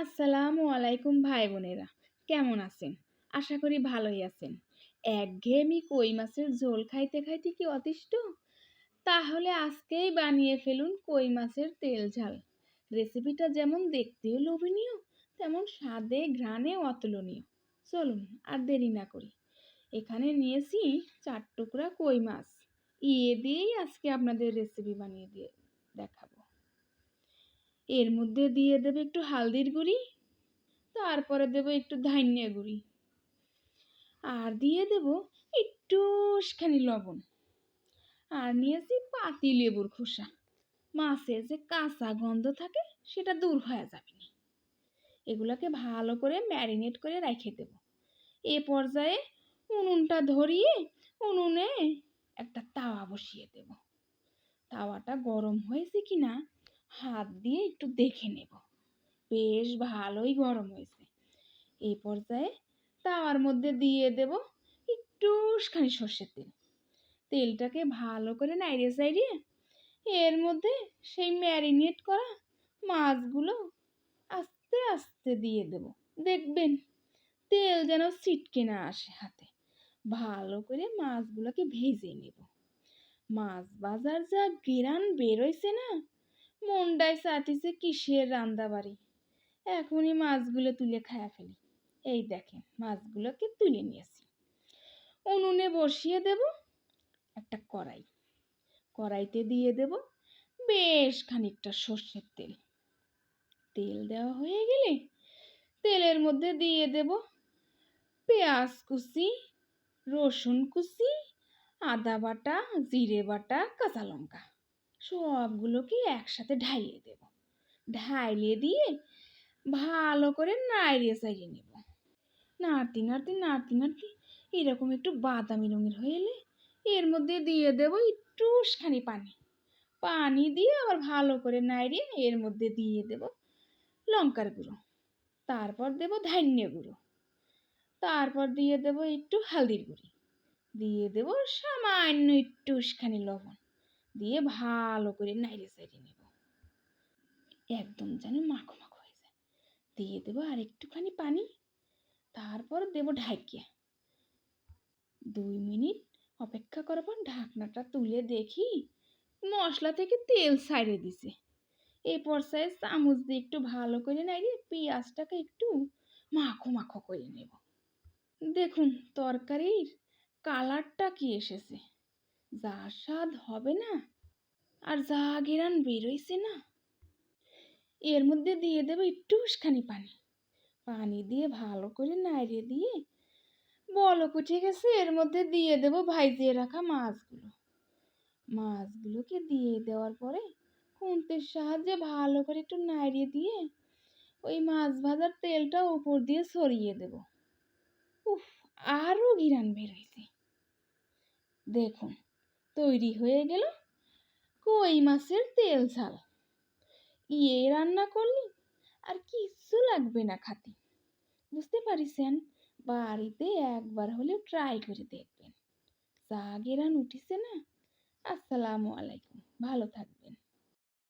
আসসালামু আলাইকুম ভাই বোনেরা, কেমন আছেন? আশা করি ভালোই আছেন। একঘেয়েমি কই মাছের ঝোল খাইতে খাইতে কি অতিষ্ঠ? তাহলে আজকেই বানিয়ে ফেলুন কই মাছের তেল ঝাল। রেসিপিটা যেমন দেখতেও লোভনীয়, তেমন স্বাদে ঘ্রাণে অতুলনীয়। চলুন আর দেরি না করি। এখানে নিয়েছি চার টুকরা কই মাছ। ইয়ে দিয়েই আজকে আপনাদের রেসিপি বানিয়ে দিয়ে দেখাবো। এর মধ্যে দিয়ে দেবে একটু হালদির গুঁড়ি, তারপরে দেবো একটু ধান্যা গুঁড়ি। আর দিয়ে দেব একটুখানি লবণ। আর নিয়েছি পাতি লেবুর খোসা। মাছের যে কাঁচা গন্ধ থাকে, সেটা দূর হয়ে যাবে না। এগুলোকে ভালো করে ম্যারিনেট করে রেখে দেব। এ পর্যায়ে উনুনটা ধরিয়ে উনুনে একটা তাওয়া বসিয়ে দেব। তাওয়াটা গরম হয়েছে কি না হাত দিয়ে একটু দেখে নেব। বেশ ভালোই গরম হয়েছে। এই পর্যায়ে তাওয়ার মধ্যে দিয়ে দেব একটুখানি সর্ষের তেল। তেলটাকে ভালো করে নাইড়ে সাইড়িয়ে এর মধ্যে সেই ম্যারিনেট করা মাছগুলো আস্তে আস্তে দিয়ে দেব। দেখবেন তেল যেন ছিটকে না আসে হাতে। ভালো করে মাছগুলোকে ভেজে নেব। মাছ বাজার যা গেরান বেরোইছে না মনটায় চাতিছে কিসের রান্দা বাড়ি এখনই মাছগুলো তুলে খায়া ফেলি। এই দেখেন, মাছগুলোকে তুলে নিয়েছি। উনুনে বসিয়ে দেব একটা কড়াই। কড়াইতে দিয়ে দেব বেশ খানিকটা সর্ষের তেল। তেল দেওয়া হয়ে গেলে তেলের মধ্যে দিয়ে দেব পেঁয়াজ কুচি, রসুন কুচি, আদা বাটা, জিরে বাটা, কাঁচা লঙ্কা। সবগুলোকে একসাথে ঢাইলে দেব। ঢাইলে দিয়ে ভালো করে নাড়িয়ে চাইয়ে নেব। নাড়তে নাড়তে নাড়তে নাড়তে এরকম একটু বাদামি রঙের হয়ে এলে এর মধ্যে দিয়ে দেব একটুখানি পানি। পানি দিয়ে আবার ভালো করে নাড়িয়ে এর মধ্যে দিয়ে দেব লঙ্কার গুঁড়ো। তারপর দেব ধান্য গুঁড়ো। তারপর দিয়ে দেব একটু হালদির গুঁড়ি। দিয়ে দেব সামান্য একটুখানি লবণ। দিয়ে ভালো করে নাইড়ে সাইড়ে নেব। একদম যেন মাখো মাখো হয়ে যায়। দিয়ে দেবো আর একটুখানি পানি, তারপর দেবো ঢাকিয়ে। দুই মিনিট অপেক্ষা পর ঢাকনাটা তুলে দেখি মশলা থেকে তেল সাইড়ে দিছে। এই পর্যায়ে চামচ দিয়ে একটু ভালো করে নাইড়ে পেঁয়াজটাকে একটু মাখো মাখো করে নেব। দেখুন, তরকারির কালারটা কি এসেছে। যা স্বাদ হবে না, আর যা গেরান বেরোইছে না। এর মধ্যে দিয়ে দেবো একটুখানি পানি। পানি দিয়ে ভালো করে নাড়িয়ে দিয়ে বলক উঠে গেছে, এর মধ্যে দিয়ে দেবো ভাইজিয়ে রাখা মাছগুলো। মাছগুলোকে দিয়ে দেওয়ার পরে খুন্তির সাহায্যে ভালো করে একটু নাড়িয়ে দিয়ে ওই মাছ ভাজার তেলটা উপর দিয়ে সরিয়ে দেব। উফ আরও ঘিরান বেরোইছে। দেখুন তৈরি হয়ে গেল কই মাছের তেল ঝাল। ইয়ে রান্না করলি? আর কিচ্ছু লাগবে না খাতে। বুঝতে পারিছেন? বাড়িতে একবার হলেও ট্রাই করে দেখবেন। যা গেরান উঠিছে না? আসসালামু আলাইকুম। ভালো থাকবেন।